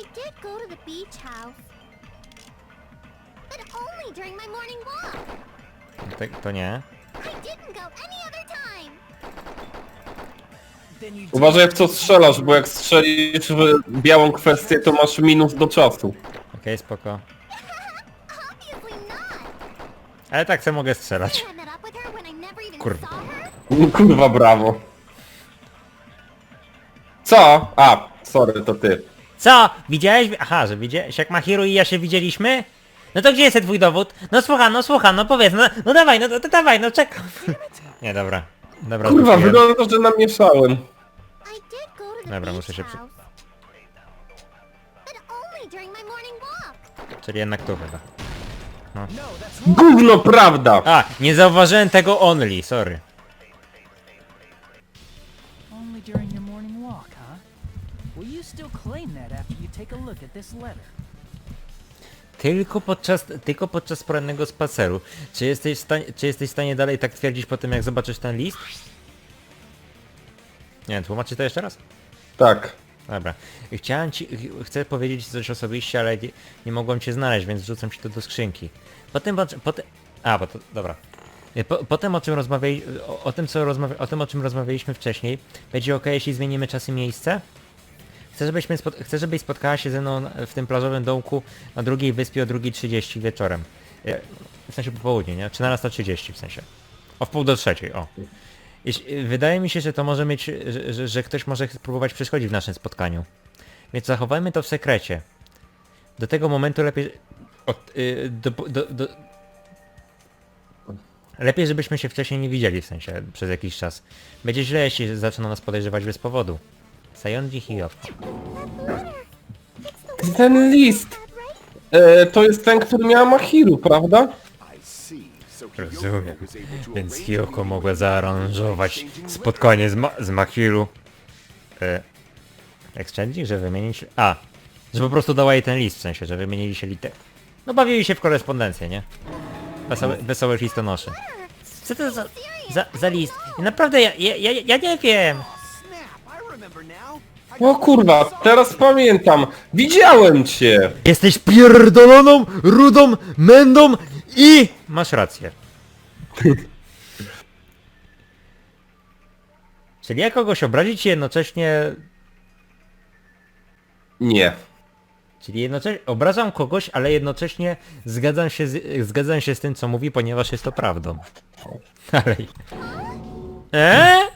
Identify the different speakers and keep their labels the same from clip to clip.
Speaker 1: I did go to the beach house. But only during my morning walk.
Speaker 2: To, to nie.
Speaker 1: I didn't go any other time.
Speaker 3: Uważaj w co strzelasz, bo jak strzelisz w białą kwestię, to masz minus do czasu.
Speaker 2: Okej, spoko.
Speaker 1: Obviously not.
Speaker 2: Ale tak se mogę strzelać.
Speaker 1: I met up with her when I never even
Speaker 2: Kurwa.
Speaker 1: saw her.
Speaker 3: Kurwa, brawo. Co? A, sorry, to ty.
Speaker 2: Co? Widziałeś? Aha, że widziałeś jak Mahiru i ja się widzieliśmy? No to gdzie jest ten twój dowód? No słucham, no słucham, no powiedz, no, no dawaj, no to, to dawaj, no czekam. Nie, dobra. Dobra,
Speaker 3: Kurwa,
Speaker 2: zgubiłem.
Speaker 3: wygląda, że namieszałem.
Speaker 1: I did go to the
Speaker 2: Dobra,
Speaker 1: beach
Speaker 2: muszę się przy-
Speaker 1: house. But only during my morning walk.
Speaker 2: Czyli jednak tu chyba.
Speaker 4: No.
Speaker 3: Gówno prawda!
Speaker 2: A, nie zauważyłem tego only, sorry.
Speaker 4: Only during your morning walk, huh?
Speaker 2: Tylko podczas, tylko podczas porannego spaceru. Czy jesteś, w stanie, czy jesteś w stanie dalej tak twierdzić po tym, jak zobaczysz ten list? Nie wiem, tłumaczy to jeszcze raz?
Speaker 3: Tak.
Speaker 2: Dobra. Chciałem ci, ch- chcę powiedzieć coś osobiście, ale nie, nie mogłem cię znaleźć, więc wrzucam ci to do skrzynki. Potem, potem, a, bo to, dobra. Po, potem o czym rozmawiali, o, o tym co rozmawia, o tym o czym rozmawialiśmy wcześniej, będzie ok, jeśli zmienimy czas i miejsce? Chcę, żebyśmy spot, chcę, żebyś spotkała się ze mną w tym plażowym dołku na drugiej wyspie o 2.30 wieczorem. E, W sensie po południu, nie? 13.30 w sensie. O wpół do trzeciej, o. Jeśli, wydaje mi się, że to może mieć, że, że, że ktoś może spróbować przeszkodzić w naszym spotkaniu. Więc zachowajmy to w sekrecie. Do tego momentu lepiej... Od, y, do, do, do, lepiej, żebyśmy się wcześniej nie widzieli, w sensie, przez jakiś czas. Będzie źle, jeśli zaczną nas podejrzewać bez powodu. Sayonji Hiyoko.
Speaker 3: Ten list. E, to jest ten, który miała Mahiru, prawda?
Speaker 2: Rozumiem. Więc Hiyoko mogła zaaranżować spotkanie z, ma z Mahiru. E, exchanging, że wymienić... A, że po prostu dała jej ten list, w sensie, że wymienili się liter. No bawili się w korespondencję, nie? Wesoły, wesołych listonoszy. Co to za, za, za list? I naprawdę ja, ja, ja, ja nie wiem.
Speaker 3: O kurwa, teraz pamiętam. Widziałem cię.
Speaker 2: Jesteś pierdoloną, rudą mędą i... Masz rację. Czyli ja kogoś obrazić i jednocześnie...
Speaker 3: Nie.
Speaker 2: Czyli jednocześnie obrażam kogoś, ale jednocześnie zgadzam się z, zgadzam się z tym, co mówi, ponieważ jest to prawdą. Dalej. Eee?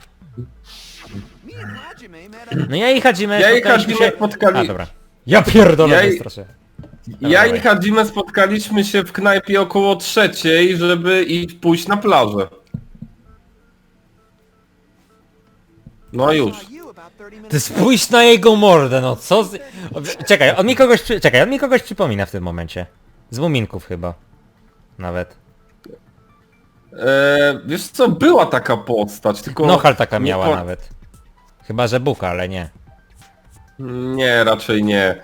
Speaker 2: No ja i Hajime
Speaker 3: Ja i
Speaker 2: spotkaliśmy się...
Speaker 3: spotkali-
Speaker 2: A, dobra. Ja pierdolę,
Speaker 3: Ja
Speaker 2: ja
Speaker 3: i-
Speaker 2: straszę.
Speaker 3: Ja
Speaker 2: dawaj.
Speaker 3: i Hadzime spotkaliśmy się w knajpie około trzeciej, żeby iść pójść na plażę. No już.
Speaker 5: Saw you about 30
Speaker 2: Ty spójrz na jego mordę, no co z... O, Czekaj, on mi kogoś przy... Czekaj, on mi kogoś przypomina w tym momencie. Z Muminków chyba. Nawet.
Speaker 3: E, wiesz co, była taka postać, tylko...
Speaker 2: Nohal taka
Speaker 3: nie
Speaker 2: miała
Speaker 3: po-
Speaker 2: nawet. Chyba, że Buka, ale nie.
Speaker 3: Nie, raczej nie.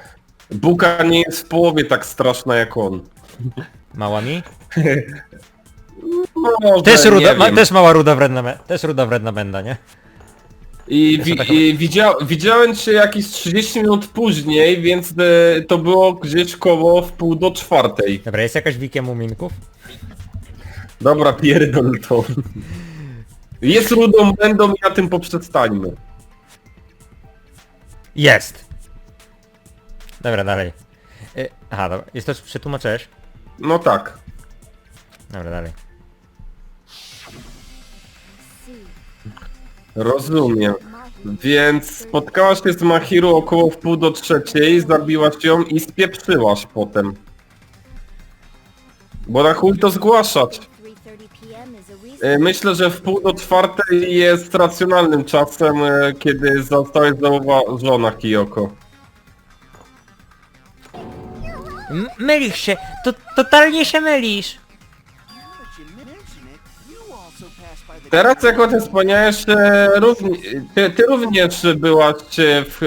Speaker 3: Buka nie jest w połowie tak straszna jak on.
Speaker 2: Mała mi?
Speaker 3: Może,
Speaker 2: Też,
Speaker 3: nie
Speaker 2: ruda, ma,
Speaker 3: wiem.
Speaker 2: też mała ruda wredna, me- też ruda wredna benda, nie?
Speaker 3: I, wi i widzia widziałem cię jakieś 30 minut później, więc e, to było gdzieś koło w pół do czwartej.
Speaker 2: Dobra, jest jakaś wikiem Muminków?
Speaker 3: Dobra, pierdol to. Jest rudą będą i na tym poprzestańmy.
Speaker 2: Jest! Dobra, dalej. Y, aha, dobra. Jest to przetłumaczyłeś?
Speaker 3: No tak.
Speaker 2: Dobra, dalej.
Speaker 3: Rozumiem. Więc spotkałaś się z Mahiru około w pół do trzeciej, zabiłaś ją i spieprzyłaś potem. Bo na chuj to zgłaszać. Myślę, że w pół do czwartej jest racjonalnym czasem, e, kiedy zostałeś zauważona Kiyoko.
Speaker 2: M mylisz się! To totalnie się mylisz!
Speaker 3: Teraz jak o tym wspomniałeś, e, równi, ty, ty również byłaś e, w...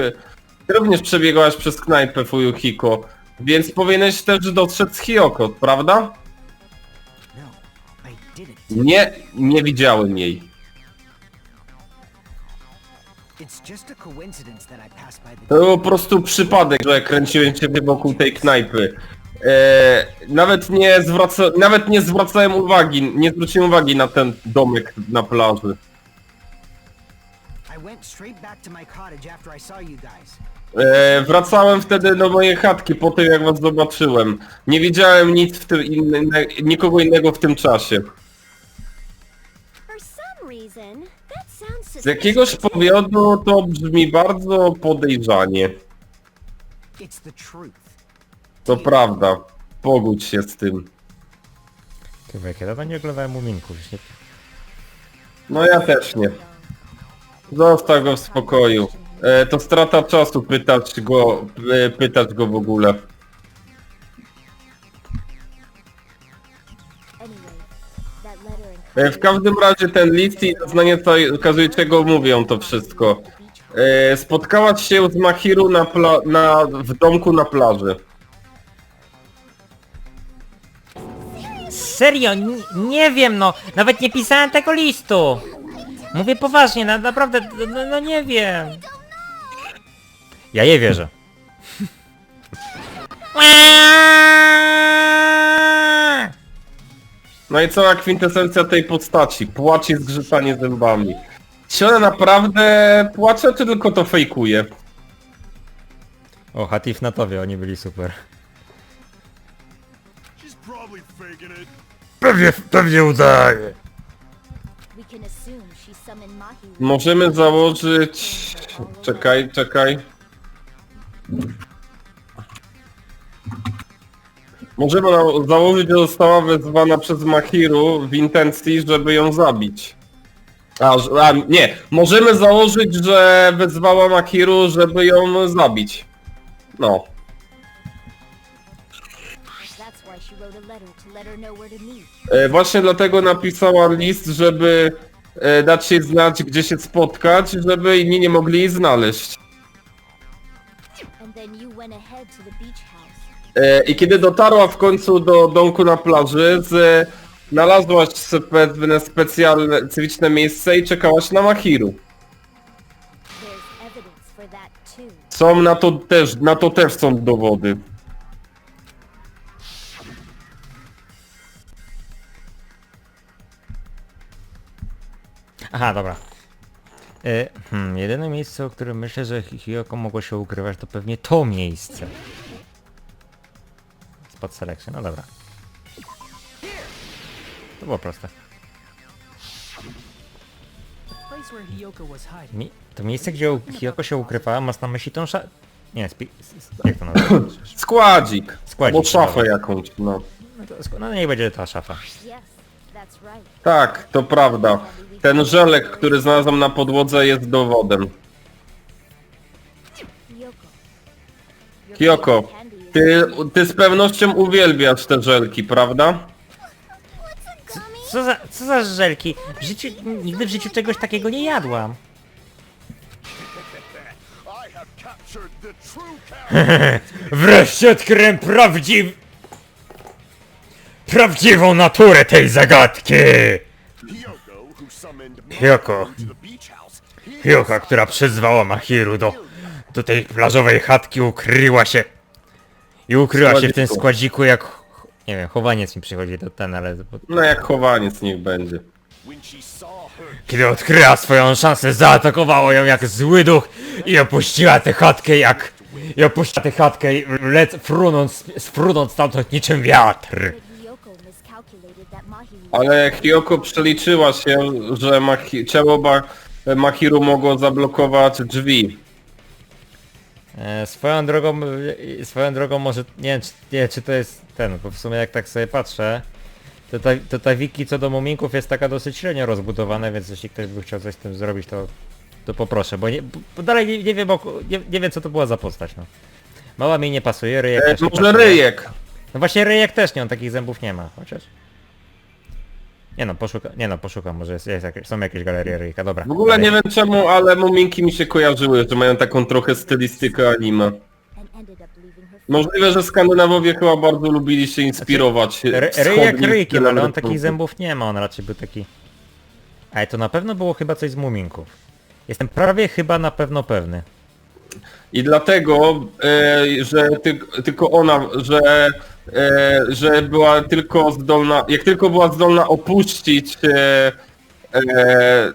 Speaker 3: Ty również przebiegałaś przez knajpę Fuyuhiko, więc powinieneś też dostrzec Hiyoko, prawda? Nie, nie widziałem jej. To był po prostu przypadek, że kręciłem się wokół tej knajpy. E, nawet nie zwraca, nawet nie zwracałem uwagi, nie zwróciłem uwagi na ten domek na plaży.
Speaker 5: I went straight back to my cottage after I saw you guys.
Speaker 3: E, wracałem wtedy do mojej chatki po tym jak was zobaczyłem. Nie widziałem nic w tym inne, nikogo innego w tym czasie. Z jakiegoś powodu to brzmi bardzo podejrzanie.
Speaker 5: It's the truth.
Speaker 3: To prawda. Pogódź się z tym.
Speaker 2: Chyba jak ja dawno nie oglądałem Muminków. już Nie...
Speaker 3: No ja też nie. Zostaw go w spokoju. E, to strata czasu pytać go, e, pytać go w ogóle. W każdym razie ten list i znanie okazuje czego mówią to wszystko. E, spotkałaś się z Mahiru na, pla- na w domku na plaży.
Speaker 2: Serio, n- nie wiem no, nawet nie pisałem tego listu. Mówię poważnie, na, naprawdę, no, no nie wiem. Ja je wierzę.
Speaker 3: No i cała kwintesencja tej postaci. Płacze i zgrzytanie zębami. Czy ona naprawdę płacze, czy tylko to fejkuje?
Speaker 2: O, Hatif na towie, oni byli super. Pewnie, pewnie udaje.
Speaker 3: Możemy założyć... Czekaj, czekaj. Możemy na- założyć, że została wezwana przez Mahiru w intencji, żeby ją zabić. A, a, nie. Możemy założyć, że wezwała Mahiru, żeby ją zabić. No.
Speaker 1: That's why she wrote a letter to let her know where to meet.
Speaker 3: E, Właśnie dlatego napisała list, żeby e, dać się znać, gdzie się spotkać, żeby inni nie mogli jej znaleźć.
Speaker 1: And then you went ahead to the beach
Speaker 3: I kiedy dotarła w końcu do domku na plaży, z, znalazłaś pewne specjalne, cywilne miejsce i czekałaś na Mahiru. Są na to też, na to też są dowody.
Speaker 2: Aha, dobra. E, hmm, jedyne miejsce, o którym myślę, że Hi- Hiyoko mogło się ukrywać, to pewnie to miejsce. Spot selection, no dobra. To było proste. Mi to miejsce, gdzie Hiyoko się ukrywała, masz na myśli tą sza... Nie, spi... jak to nazywa?
Speaker 3: Składzik.
Speaker 2: Składzik,
Speaker 3: Albo szafę jakąś, no.
Speaker 2: No, to, no niech będzie ta szafa.
Speaker 3: Tak, to prawda. Ten żelek, który znalazłem na podłodze jest dowodem. Kyoko, ty, ty z pewnością uwielbiasz te żelki, prawda?
Speaker 2: Co za, co za żelki? W życiu, nigdy w życiu czegoś takiego nie jadłam. Wreszcie odkryłem prawdziw... Prawdziwą naturę tej zagadki! Hyoko. Hyoko, która przyzwała Mahiru do, do tej plażowej chatki, ukryła się... I ukryła się w tym
Speaker 3: Składziku.
Speaker 2: składziku jak... Nie wiem, chowaniec mi przychodzi do ten, ale...
Speaker 3: No jak chowaniec niech będzie.
Speaker 2: Kiedy odkryła swoją szansę, zaatakowała ją jak zły duch i opuściła tę chatkę jak... I opuściła tę chatkę, i lec, frunąc, sfrunąc stamtąd niczym wiatr.
Speaker 1: Miscalculated that
Speaker 3: Ale Hyoko przeliczyła się, że Mahi, ciało ba, Mahiru mogło zablokować drzwi.
Speaker 2: E, swoją drogą, e, swoją drogą może, nie wiem, czy, nie, czy to jest ten, bo w sumie jak tak sobie patrzę, to ta, to ta wiki co do muminków jest taka dosyć średnio rozbudowana, więc jeśli ktoś by chciał coś z tym zrobić, to, to poproszę, bo, nie, bo dalej nie, nie wiem, o, nie, nie wiem co to była za postać, no. Mała mi nie pasuje, ryjek
Speaker 3: E,
Speaker 2: też nie
Speaker 3: może
Speaker 2: pasuje.
Speaker 3: ryjek.
Speaker 2: No właśnie ryjek też nie, on takich zębów nie ma, chociaż... Nie no, poszuka, nie no, poszukam, może jest, jest jakieś, są jakieś galerie ryjka, dobra.
Speaker 3: W ogóle nie
Speaker 2: dalej.
Speaker 3: wiem czemu, ale muminki mi się kojarzyły, że mają taką trochę stylistykę anime.
Speaker 1: her
Speaker 3: Możliwe, że Skandynawowie chyba bardzo lubili się inspirować.
Speaker 2: Ry,
Speaker 3: wschodnim
Speaker 2: ryjek ryjkiem,
Speaker 3: stylem
Speaker 2: ale on
Speaker 3: rysunku.
Speaker 2: takich zębów nie ma, on raczej był taki... Ale to na pewno było chyba coś z muminków. Jestem prawie chyba na pewno pewny.
Speaker 3: I dlatego, e, że ty, tylko ona, że, e, że była tylko zdolna, jak tylko była zdolna opuścić, e, e,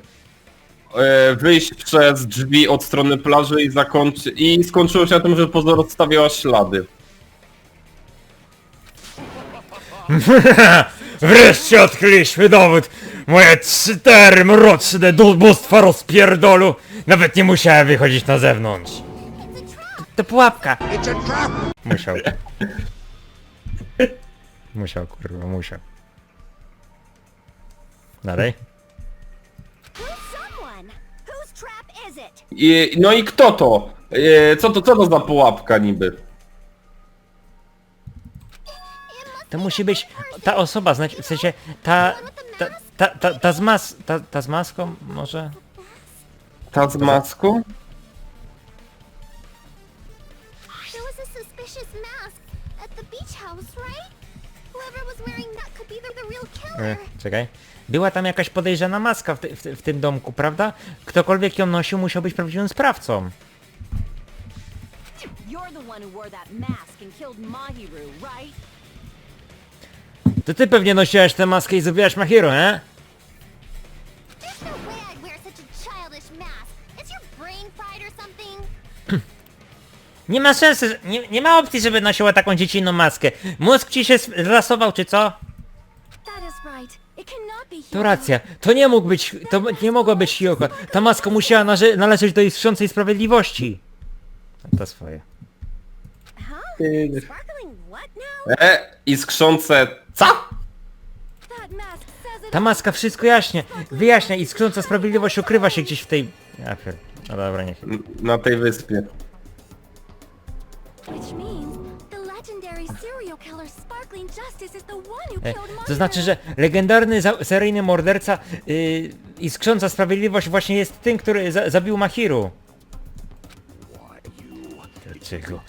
Speaker 3: e, wyjść przez drzwi od strony plaży i zakończy, i skończyło się na tym, że pozostawiała ślady.
Speaker 2: Wreszcie odkryliśmy dowód! Moje cztery mroczne dubóstwa rozpierdolu! Nawet nie musiałem wychodzić na zewnątrz. To, to pułapka. Musiał. Musiał, kurwa, musiał. Dalej?
Speaker 3: I, no i kto to? E, co to, co to za pułapka niby?
Speaker 2: To musi być ta osoba, znać, w sensie ta, ta, ta, ta, ta z mas, ta, ta z maską może?
Speaker 3: Ta z maską?
Speaker 1: There was a suspicious mask at the beach house, right?
Speaker 2: E, czekaj. Była tam jakaś podejrzana maska w, ty, w, ty, w tym domku, prawda? Ktokolwiek ją nosił musiał być prawdziwym sprawcą.
Speaker 6: You're the one who wore that mask and killed Mahiru, right?
Speaker 2: To ty pewnie nosiłaś tę maskę i zabijasz Mahiro, nie? Nie ma sensu, nie, nie ma opcji, żeby nosiła taką dziecinną maskę. Mózg ci się zrasował, czy co? To racja, to nie mógł być, to nie mogła być Hyoko. Ta maska musiała naże- należeć do iskrzącej sprawiedliwości. To swoje.
Speaker 1: Now?
Speaker 3: E, iskrzące... Co?
Speaker 2: Ta maska wszystko jaśnie, wyjaśnia i iskrząca sprawiedliwość ukrywa się gdzieś w tej... Ja pier... No dobra, niech.
Speaker 3: Na tej wyspie.
Speaker 2: E, To znaczy, że legendarny za- seryjny morderca yy, iskrząca sprawiedliwość właśnie jest tym, który za zabił Mahiru. Dlaczego?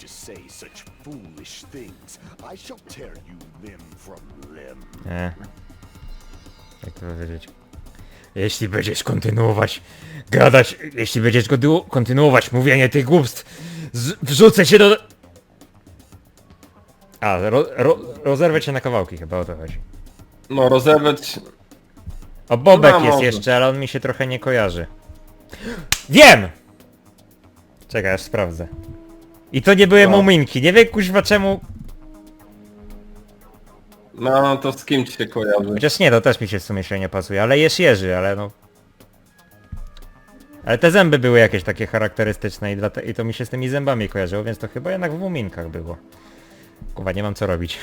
Speaker 5: to say such foolish things. I shall tear you limb from limb.
Speaker 2: Nie. Jak to powiedzieć? Jeśli będziesz kontynuować gadać, jeśli będziesz kontynu- kontynuować mówienie tych głupstw, z- wrzucę się do... A, ro, ro, rozerwę cię na kawałki, chyba o to chodzi.
Speaker 3: No rozerwać...
Speaker 2: O, Bobek
Speaker 3: No,
Speaker 2: jest
Speaker 3: może.
Speaker 2: jeszcze, ale on mi się trochę nie kojarzy. Wiem! Czekaj, aż sprawdzę. I to nie były
Speaker 3: No.
Speaker 2: muminki, nie wiem kuźwa czemu...
Speaker 3: No, no to z kim ci się kojarzy?
Speaker 2: Chociaż nie, to też mi się w sumie średnio pasuje, ale jest Jerzy, ale no... Ale te zęby były jakieś takie charakterystyczne i, dlate- i to mi się z tymi zębami kojarzyło, więc to chyba jednak w muminkach było. Kurwa, nie mam co robić.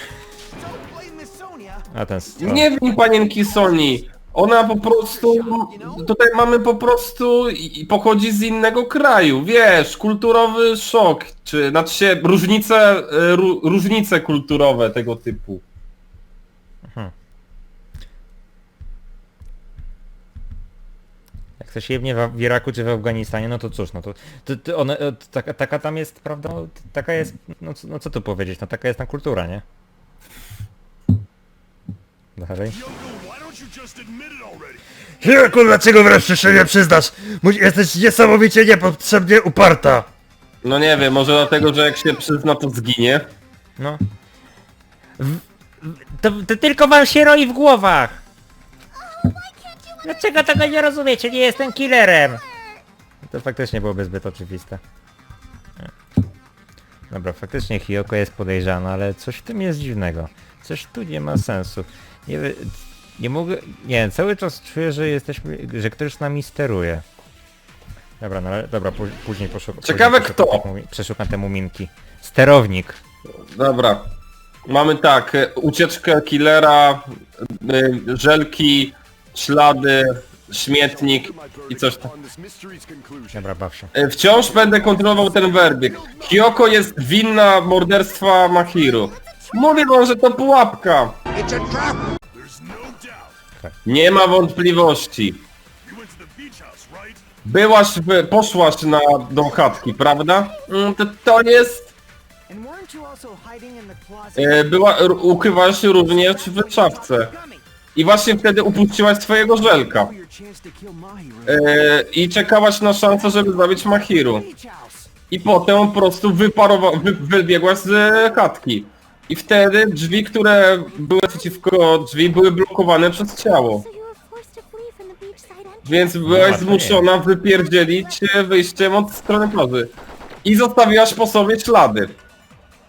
Speaker 2: A ten... o.
Speaker 3: Nie wiem panienki Sony. Ona po prostu... Tutaj mamy po prostu... i- i pochodzi z innego kraju, wiesz, kulturowy szok, czy znaczy się różnice, ró, różnice kulturowe tego typu.
Speaker 2: Ktoś jebnie w, w Iraku czy w Afganistanie, no to cóż, no to, to, to one, e, to taka, taka tam jest, prawda, no, taka jest, no, co- no co tu powiedzieć, no taka jest tam kultura, nie? Dalej.
Speaker 7: Hirku, dlaczego wreszcie się nie przyznasz? Mu- Jesteś niesamowicie niepotrzebnie uparta.
Speaker 3: No nie wiem, może dlatego, że jak się przyzna, to zginie.
Speaker 2: No. W, w, to, to tylko wam się roi w głowach! Dlaczego tego nie rozumiecie? Nie jestem killerem! To faktycznie byłoby zbyt oczywiste. Dobra, faktycznie Hiyoko jest podejrzana, ale coś w tym jest dziwnego. Coś tu nie ma sensu. Nie, wy- nie mogę... Nie wiem, cały czas czuję, że jesteśmy... że ktoś z nami steruje. Dobra, no ale dobra, pó- później poszukam...
Speaker 3: Ciekawe kto.
Speaker 2: Przeszukam te muminki. Sterownik.
Speaker 3: Dobra. Mamy tak, e, ucieczkę killera, e, żelki, ślady, śmietnik i coś tam.
Speaker 2: Dobra, baw się.
Speaker 3: E, Wciąż będę kontrolował ten werdykt. Kyoko jest winna morderstwa Mahiru. Mówię wam, że to pułapka. Nie ma wątpliwości. Byłaś, w, poszłaś na do chatki, prawda? Mm, To, to jest...
Speaker 5: And weren't you also hiding in the closet?
Speaker 3: E, była, r- ukrywałaś się również w szafce. I właśnie wtedy upuściłaś swojego żelka. E, I czekałaś na szansę, żeby zabić Mahiru. I potem po prostu wyparowa- wy, wybiegłaś z chatki. I wtedy drzwi, które były przeciwko drzwi, były blokowane przez ciało. Więc byłaś
Speaker 2: łatwo nie
Speaker 3: zmuszona wypierdzielić wyjściem od strony plaży. I zostawiłaś po sobie ślady.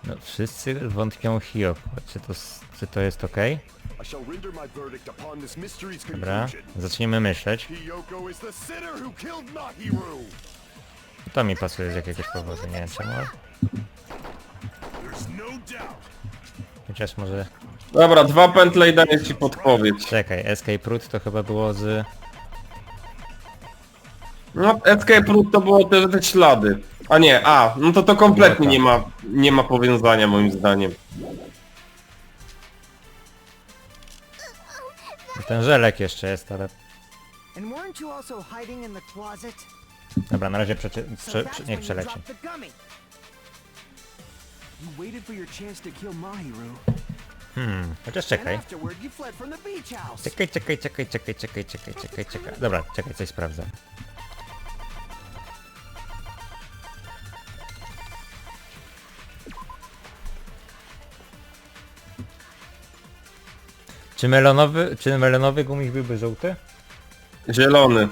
Speaker 2: No, wszyscy wątpią Hiyoko. Czy to, s- czy to jest okej?
Speaker 5: I shall render my verdict upon this mystery's
Speaker 2: Dobra,
Speaker 5: conclusion.
Speaker 2: zaczniemy myśleć.
Speaker 5: Hiyoko is the sinner who killed Mahiru.
Speaker 2: To mi pasuje z jakiegoś powodu, nie wiem czemu.
Speaker 5: no doubt.
Speaker 2: Chociaż może...
Speaker 3: Dobra, dwa pętle i daję ci podpowiedź.
Speaker 2: Czekaj, Escape Route to chyba było z...
Speaker 3: No, escape route to było te, te ślady. A nie, a, no to to kompletnie nie ma, nie ma powiązania moim zdaniem.
Speaker 2: Ten żelek jeszcze jest, ale...
Speaker 8: And weren't you also hiding in the closet?
Speaker 2: Dobra, na razie przeczy...
Speaker 8: So
Speaker 2: prze... prze... niech przeleci.
Speaker 8: dropped the gummy.
Speaker 4: You waited for your chance to kill Mahiru.
Speaker 2: Hmm, chociaż czekaj. Czekaj, czekaj, czekaj, czekaj, czekaj, czekaj, czekaj, czekaj. Dobra, czekaj, coś sprawdzę. Czy melonowy, czy melonowy gumik byłby żółty?
Speaker 3: Zielony.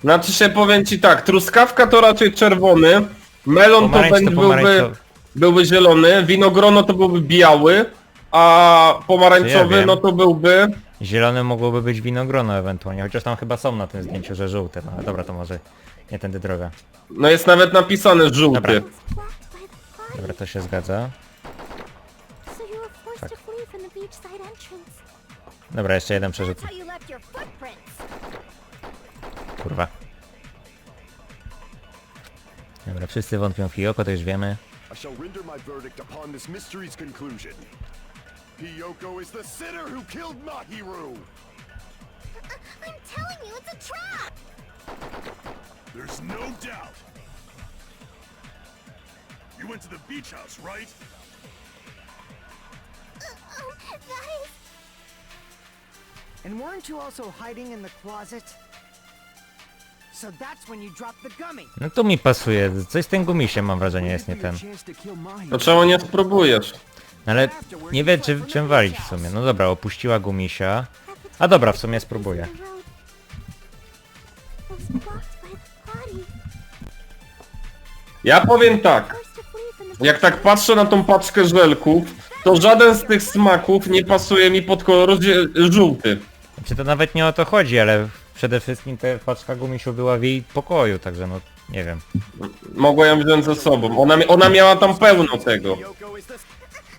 Speaker 3: Znaczy się powiem ci tak, truskawka to raczej czerwony, melon to
Speaker 2: Pomarańcz
Speaker 3: będzie
Speaker 2: to
Speaker 3: byłby,
Speaker 2: pomarańczowy.
Speaker 3: byłby zielony, winogrono to byłby biały, a pomarańczowy
Speaker 2: wiem.
Speaker 3: no to byłby...
Speaker 2: Zielony mogłoby być winogrono ewentualnie, chociaż tam chyba są na tym zdjęciu, że żółte, no ale dobra, to może nie tędy droga.
Speaker 3: No jest nawet napisane żółty.
Speaker 2: Dobra. Dobra, to się zgadza. Dobra, jeszcze jeden
Speaker 6: footprints.
Speaker 2: Kurwa. Dobra, wszyscy wątpią w Hiyoko, to już wiemy.
Speaker 5: I shall render my verdict upon this mystery's conclusion. Hiyoko is the sinner who killed Mahiru.
Speaker 1: I'm telling you, it's a trap!
Speaker 5: There's no doubt. You went to the beach house, right?
Speaker 1: Oh, that is...
Speaker 8: And weren't you also hiding in the closet? So that's when you dropped the gummy.
Speaker 2: No tu mi pasuje, coś z tym gumisiem mam wrażenie jest nie ten.
Speaker 4: To
Speaker 3: czemu nie spróbujesz?
Speaker 2: No ale nie wiem czy, czym walić w sumie. No dobra, opuściła gumisia. A dobra, w sumie spróbuję.
Speaker 3: Ja powiem tak, jak tak patrzę na tą paczkę żelków, to żaden z tych smaków nie pasuje mi pod kolor żółty.
Speaker 2: Czy to nawet nie o to chodzi, ale przede wszystkim ta paczka gumisiu była w jej pokoju, także no nie wiem.
Speaker 3: Mogła ją wziąć ze sobą. Ona, mi- ona miała tam pełno tego.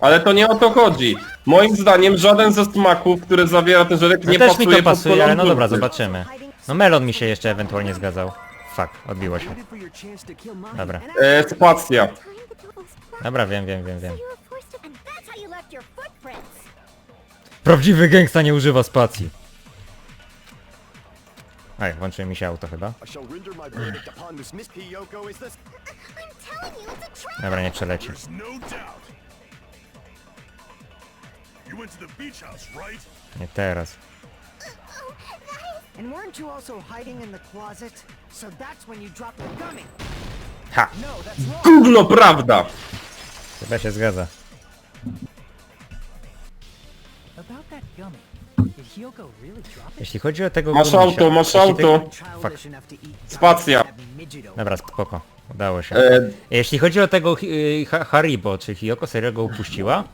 Speaker 3: Ale to nie o to chodzi. Moim zdaniem żaden ze smaków, który zawiera ten żelek
Speaker 2: No
Speaker 3: nie
Speaker 2: też
Speaker 3: pasuje
Speaker 2: mi to
Speaker 3: pod
Speaker 2: pasuje,
Speaker 3: kolor
Speaker 2: ale no dobra,
Speaker 3: żółty.
Speaker 2: zobaczymy. No melon mi się jeszcze ewentualnie zgadzał. Fuck, odbiło się. Dobra.
Speaker 3: E, spacja.
Speaker 2: Dobra, wiem, wiem, wiem, wiem. Prawdziwy gangsta nie używa spacji. Ej, włączyło mi się auto chyba.
Speaker 5: I shall render my verdict upon this mis- Hiyoko is the
Speaker 1: I'm telling you, it's a trap!
Speaker 2: Dobra, nie przeleci.
Speaker 5: There's no doubt. You went to the beach house, right?
Speaker 2: Nie teraz.
Speaker 8: And weren't you also hiding in the closet? So that's when you dropped the gummy.
Speaker 2: Ha!
Speaker 8: No, that's wrong.
Speaker 3: Gówno prawda!
Speaker 2: Chyba się zgadza. Jeśli chodzi o tego
Speaker 3: Masz
Speaker 2: gumisia-
Speaker 3: auto, masz
Speaker 2: jeśli
Speaker 3: auto. Spacja.
Speaker 2: Dobra, spoko. Udało się.
Speaker 3: E,
Speaker 2: Jeśli chodzi o tego hi- y, ha Haribo, czy Hiyoko serio go upuściła?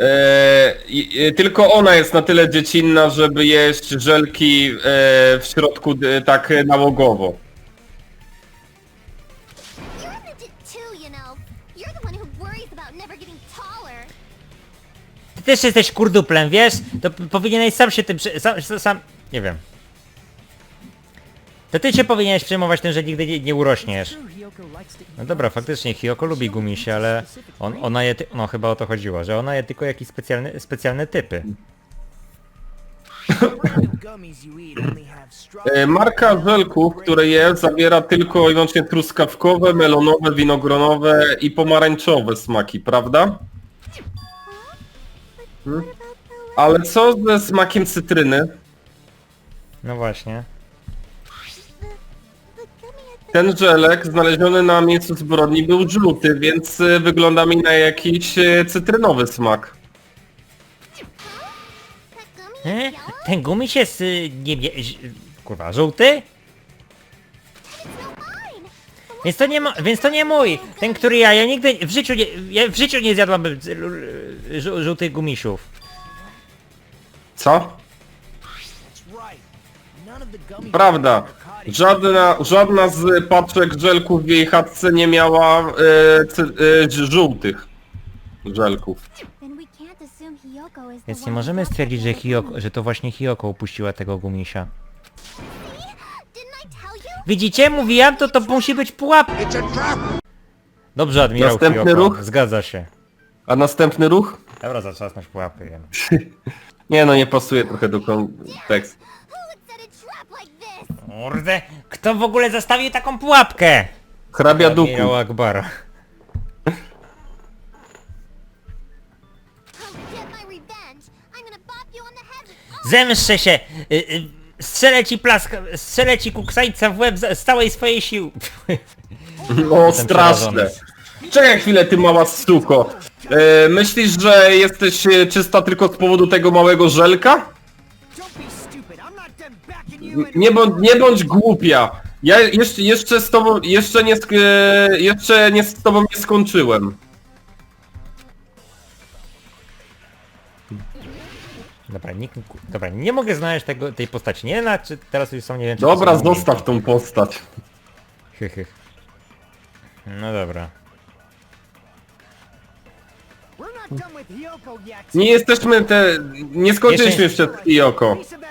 Speaker 3: e, i- e, tylko ona jest na tyle dziecinna, żeby jeść żelki e, w środku e, tak e, nałogowo.
Speaker 1: You're a midget too, you know. You're the one who worries about never getting taller.
Speaker 2: Ty też jesteś kurduplem, wiesz? To powinieneś sam się tym... Sam, sam, sam... Nie wiem. To ty się powinieneś przejmować tym, że nigdy nie, nie urośniesz. No dobra, faktycznie Hiyoko lubi gumisie, ale on, ona je... Ty... No chyba o to chodziło, że ona je tylko jakieś specjalne, specjalne typy.
Speaker 3: E, Marka żelków, które je, zawiera tylko i wyłącznie truskawkowe, melonowe, winogronowe i pomarańczowe smaki, prawda? Ale co ze smakiem cytryny?
Speaker 2: No właśnie.
Speaker 3: Ten żelek znaleziony na miejscu zbrodni był żółty, więc y, wygląda mi na jakiś y, cytrynowy smak.
Speaker 2: E? Ten gumiś jest y, niebie... ż- Kurwa, żółty? Więc to nie mo- więc to nie mój. Ten, który ja, ja nigdy w życiu nie, ja w życiu nie zjadłam żół- żółtych gumisiów.
Speaker 3: Co? Prawda. Żadna, żadna z paczek żelków w jej chatce nie miała y, cy, y, ż- żółtych żelków.
Speaker 2: Więc nie możemy stwierdzić, że. Hiyoko, że to właśnie Hiyoko upuściła tego gumisia. Widzicie? Mówiłam, to to musi być pułap. Dobrze, admirał
Speaker 3: Następny
Speaker 2: Hiyoko.
Speaker 3: ruch?
Speaker 2: Zgadza się.
Speaker 3: A następny ruch?
Speaker 2: Dobra, zatrzasnąć pułapy, wiem.
Speaker 3: Nie no, nie pasuje trochę do kontekstu.
Speaker 2: Kurde, kto w ogóle zastawił taką pułapkę?
Speaker 3: Hrabia duku.
Speaker 2: Admirał Akbar. Zemszczę się! Y, y, strzelę ci plask... Strzelę ci kuksańca w łeb z z całej swojej siły.
Speaker 3: O,
Speaker 2: Jestem
Speaker 3: straszne. Czekaj chwilę, ty mała suko. E, myślisz, że jesteś e, czysta tylko z powodu tego małego żelka?
Speaker 8: Don't be stupid. I'm not done backing you and...
Speaker 3: Nie bądź, nie bądź głupia. Ja jeszcze, jeszcze z tobą, jeszcze nie, sk- e, jeszcze nie z tobą nie skończyłem.
Speaker 2: Dobra, nikt, dobra, nie mogę znaleźć tego, tej postaci. Nie na czy teraz już są nie wiem czy to
Speaker 3: Dobra,
Speaker 2: są
Speaker 3: zostaw tą postać.
Speaker 2: Hy, hy. No dobra.
Speaker 8: We're not done with Hiyoko yet.
Speaker 3: Nie jesteśmy te... Nie skończyliśmy jeszcze.
Speaker 8: Piece of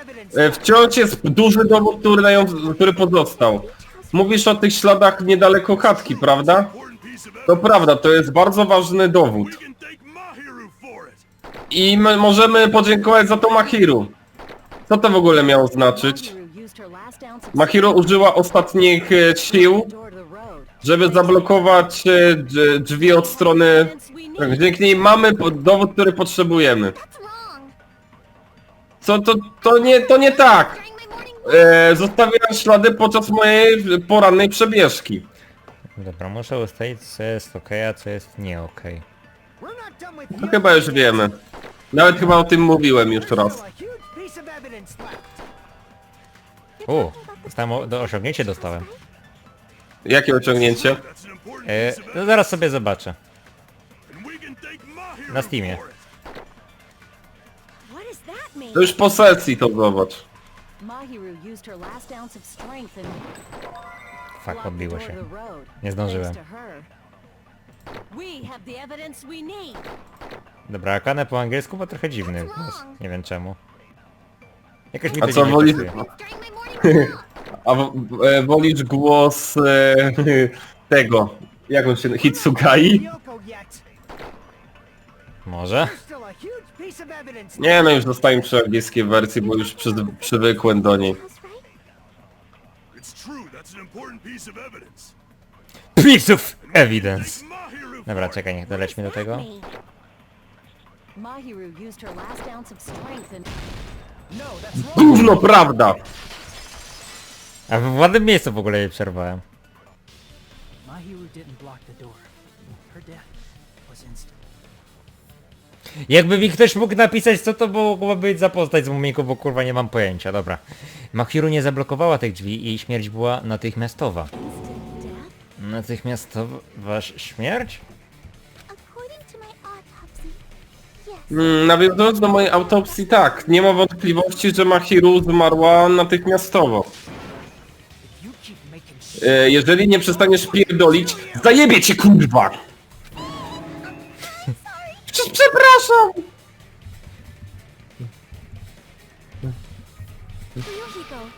Speaker 8: evidence.
Speaker 3: E, Wciąż jest duży dowód, który, na ją, który pozostał. Mówisz o tych śladach niedaleko chatki, prawda? To prawda, to jest bardzo ważny dowód. I my możemy podziękować za to Mahiru. Co to w ogóle miało znaczyć?
Speaker 6: Mahiru
Speaker 3: użyła ostatnich e, sił, żeby zablokować e, drzwi od strony... Tak, Dzięki niej mamy dowód, który potrzebujemy. Co to, to nie, to nie tak. E, zostawiałem ślady podczas mojej porannej przebieżki.
Speaker 2: Dobra, muszę ustalić co jest ok, a co jest nie ok.
Speaker 3: To
Speaker 8: Hiyoko
Speaker 3: chyba już wiemy. Nawet chyba o tym mówiłem już raz.
Speaker 2: U, dostałem o, do osiągnięcie dostałem.
Speaker 3: Jakie osiągnięcie?
Speaker 2: E, no zaraz sobie zobaczę. Na Steamie.
Speaker 5: for it.
Speaker 6: What does that mean?
Speaker 3: To już po sesji to zobacz.
Speaker 6: Mahiru used her last ounce of strength and
Speaker 2: Fuck, odbiło się. Nie zdążyłem.
Speaker 6: Thanks to her. We have the evidence we need.
Speaker 2: Dobra, Akane po angielsku, bo trochę dziwny głos. Nie wiem czemu. Jakoś mi
Speaker 3: A
Speaker 2: to
Speaker 3: co
Speaker 2: dziwnie
Speaker 3: woli-
Speaker 2: pasuje.
Speaker 1: during my morning walk.
Speaker 3: A w, e, wolisz głos e, tego, jak on się... Hitsugai?
Speaker 8: Yet.
Speaker 2: Może?
Speaker 8: Still a huge piece of evidence.
Speaker 3: Nie no, już zostałem przy angielskiej wersji, bo już przy, przywykłem do niej.
Speaker 1: House, right?
Speaker 5: It's true. That's an important piece of evidence.
Speaker 2: Piece of evidence! Dobra, czekaj, niech dolećmy do tego.
Speaker 1: Me.
Speaker 6: Mahiru used her last ounce of strength and
Speaker 8: No, that's wrong.
Speaker 3: Gówno prawda!
Speaker 2: A w ładnym miejscu w ogóle jej przerwałem.
Speaker 4: Mahiru didn't block the door. Her death was instant.
Speaker 2: Jakby mi ktoś mógł napisać, co to mogło być za postać z Muminku, bo kurwa nie mam pojęcia, dobra. Mahiru nie zablokowała tych drzwi i jej śmierć była natychmiastowa. Natychmiastowa śmierć?
Speaker 3: Mm, Nawiązując do mojej autopsji, tak, nie ma wątpliwości, że Mahiru zmarła natychmiastowo. E, jeżeli nie przestaniesz pierdolić, zajebie cię kurwa! Przepraszam!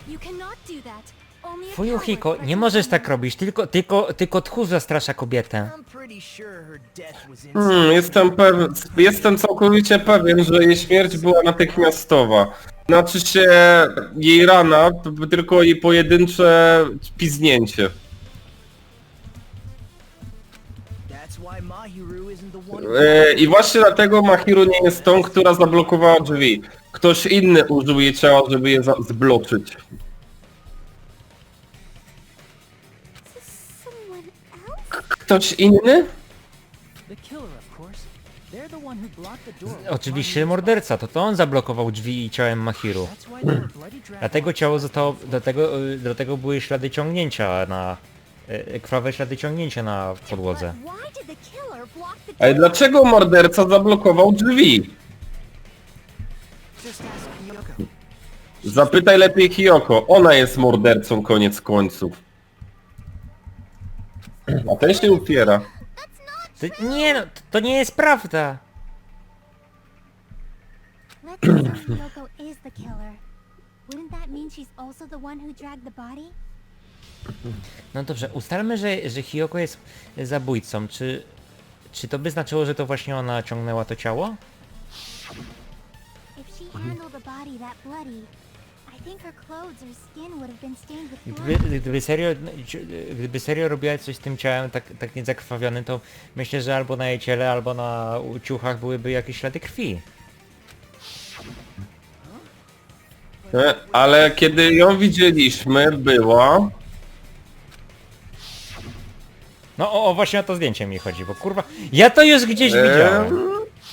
Speaker 1: You cannot do that.
Speaker 2: Fuyuhiko, nie możesz tak robić, tylko, tylko, tylko tchórz zastrasza kobietę.
Speaker 3: Hmm, jestem jestem całkowicie pewien, że jej śmierć była natychmiastowa. Znaczy się jej rana, tylko jej pojedyncze piznięcie. E, I właśnie dlatego Mahiru nie jest tą, która zablokowała drzwi. Ktoś inny użył jej ciała, żeby je zbloczyć.
Speaker 4: Door. with
Speaker 2: Oczywiście morderca, to to on zablokował drzwi i ciałem Mahiru. Dlatego ciało zostało, dlatego, y, dlatego były ślady ciągnięcia na, y, krwawe ślady ciągnięcia na podłodze.
Speaker 3: Ale dlaczego morderca zablokował drzwi? Zapytaj lepiej Hiyoko. Ona jest mordercą koniec końców. A ten się upiera.
Speaker 2: To, nie no, to nie jest prawda.
Speaker 1: Let's say Yoko is the killer. Wouldn't that mean she's also the one who dragged the body?
Speaker 2: No dobrze, ustalmy, że, że Hiyoko jest zabójcą. Czy, czy to by znaczyło, że to właśnie ona ciągnęła to ciało?
Speaker 1: If she handled the body that bloody,
Speaker 2: Gdyby, gdyby, serio, gdyby serio robiła coś z tym ciałem tak, tak niezakrwawionym, to myślę, że albo na jej ciele, albo na ciuchach byłyby jakieś ślady krwi.
Speaker 3: E, Ale kiedy ją widzieliśmy, była...
Speaker 2: No o, o właśnie o to zdjęcie mi chodzi, bo kurwa, ja to już gdzieś
Speaker 3: E,
Speaker 2: widziałem.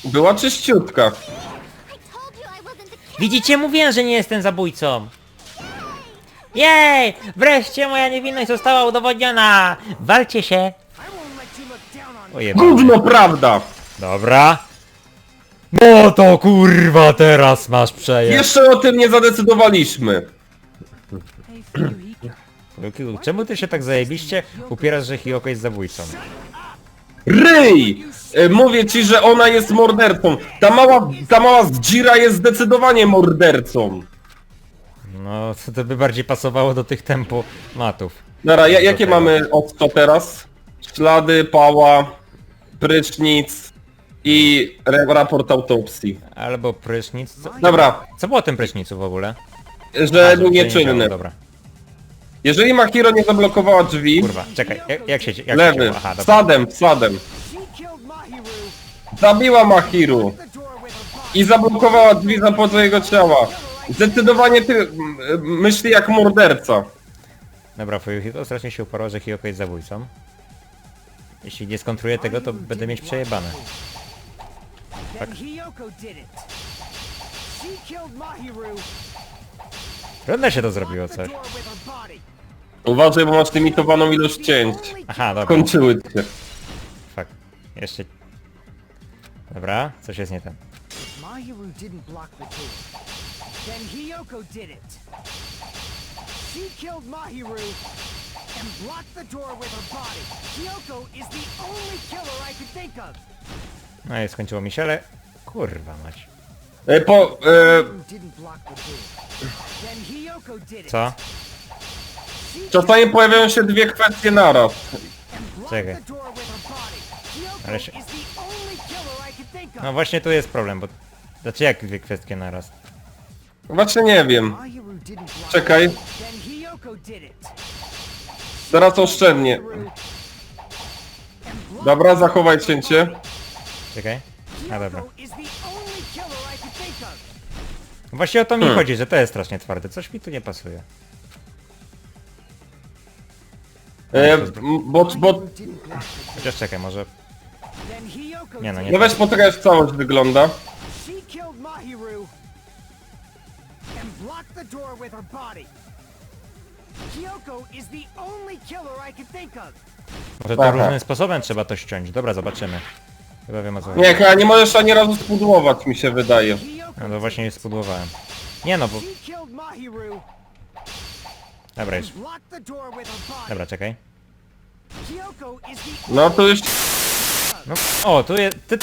Speaker 3: była czyściutka.
Speaker 2: Widzicie, mówiłem, że nie jestem zabójcą. Jej! Wreszcie moja niewinność została udowodniona! Walcie się!
Speaker 3: Gówno prawda!
Speaker 2: Dobra. No to kurwa teraz masz przejeść.
Speaker 3: Jeszcze o tym nie zadecydowaliśmy.
Speaker 2: Czemu ty się tak zajebiście upierasz, że Hiyoko jest zabójcą?
Speaker 3: Ryj! E, Mówię ci, że ona jest mordercą. Ta mała, ta mała zdzira jest zdecydowanie mordercą.
Speaker 2: No, to, to by bardziej pasowało do tych tempo matów.
Speaker 3: Dobra, ja, jakie mamy odsto teraz? Ślady, pała, prysznic i re- raport autopsji.
Speaker 2: Albo prysznic. Co,
Speaker 3: Dobra,
Speaker 2: co było o tym prysznicu w ogóle?
Speaker 3: że
Speaker 2: że
Speaker 3: był
Speaker 2: się nie działo,
Speaker 3: nieczynny.
Speaker 2: Dobra.
Speaker 3: Jeżeli Mahiro nie zablokowała drzwi,
Speaker 2: Kurwa, czekaj, jak, jak się... Jak się
Speaker 3: lewy,
Speaker 2: działo? Aha, dobra.
Speaker 3: sadem, sadem, zabiła Mahiru i zablokowała drzwi za pomocą jego ciała. Zdecydowanie ty m- m- myśli jak morderca.
Speaker 2: Dobra, Fuyuhiko strasznie się uparło, że Hiyoko jest zabójcą. Jeśli nie skontruję tego, to będę mieć przejebane.
Speaker 8: Then Hiyoko did it. She killed Mahiru.
Speaker 2: Trudno się to zrobiło coś.
Speaker 3: Uważaj, bo masz limitowaną ilość cięć.
Speaker 2: Aha, dobra.
Speaker 3: Kończyły się.
Speaker 2: Fuck. Jeszcze... Dobra, coś jest nie ten.
Speaker 8: Mahiru didn't block the door. Then Hiyoko did it. She killed Mahiru and blocked the door with her body. Hiyoko is the only killer I could think of.
Speaker 2: No i skończyło mi się, ale... Kurwa mać.
Speaker 3: E, po, e.
Speaker 2: Co?
Speaker 3: Czasami pojawiają się dwie kwestie naraz.
Speaker 2: Czekaj. Ale się-. No właśnie tu jest problem, bo... Znaczy jak dwie kwestie naraz?
Speaker 3: Właśnie nie wiem. Czekaj, zaraz oszczędnie. Dobra, zachowaj cięcie.
Speaker 2: Czekaj. A dobra. Właśnie o to mi
Speaker 3: Hmm.
Speaker 2: chodzi, że to jest strasznie twarde. Coś mi tu nie pasuje.
Speaker 3: E, m, bo, bo.
Speaker 2: Chociaż czekaj, może... Nie no, nie
Speaker 3: no weź poczekaj, jak całość wygląda.
Speaker 8: She killed Mahiru and blocked the door with her body. Kyoko is the only killer I can think of.
Speaker 2: Może to
Speaker 3: Aha.
Speaker 2: różnym sposobem trzeba to ściąć. Dobra, zobaczymy. Chyba wiem o co chodzi.
Speaker 3: Nie, chyba nie możesz ani razu spudłować, mi się wydaje.
Speaker 2: No to właśnie je spudłowałem. Nie no, bo... Dobra, już. Dobra, czekaj.
Speaker 3: No to już...
Speaker 2: No, o, tu jest... Ty...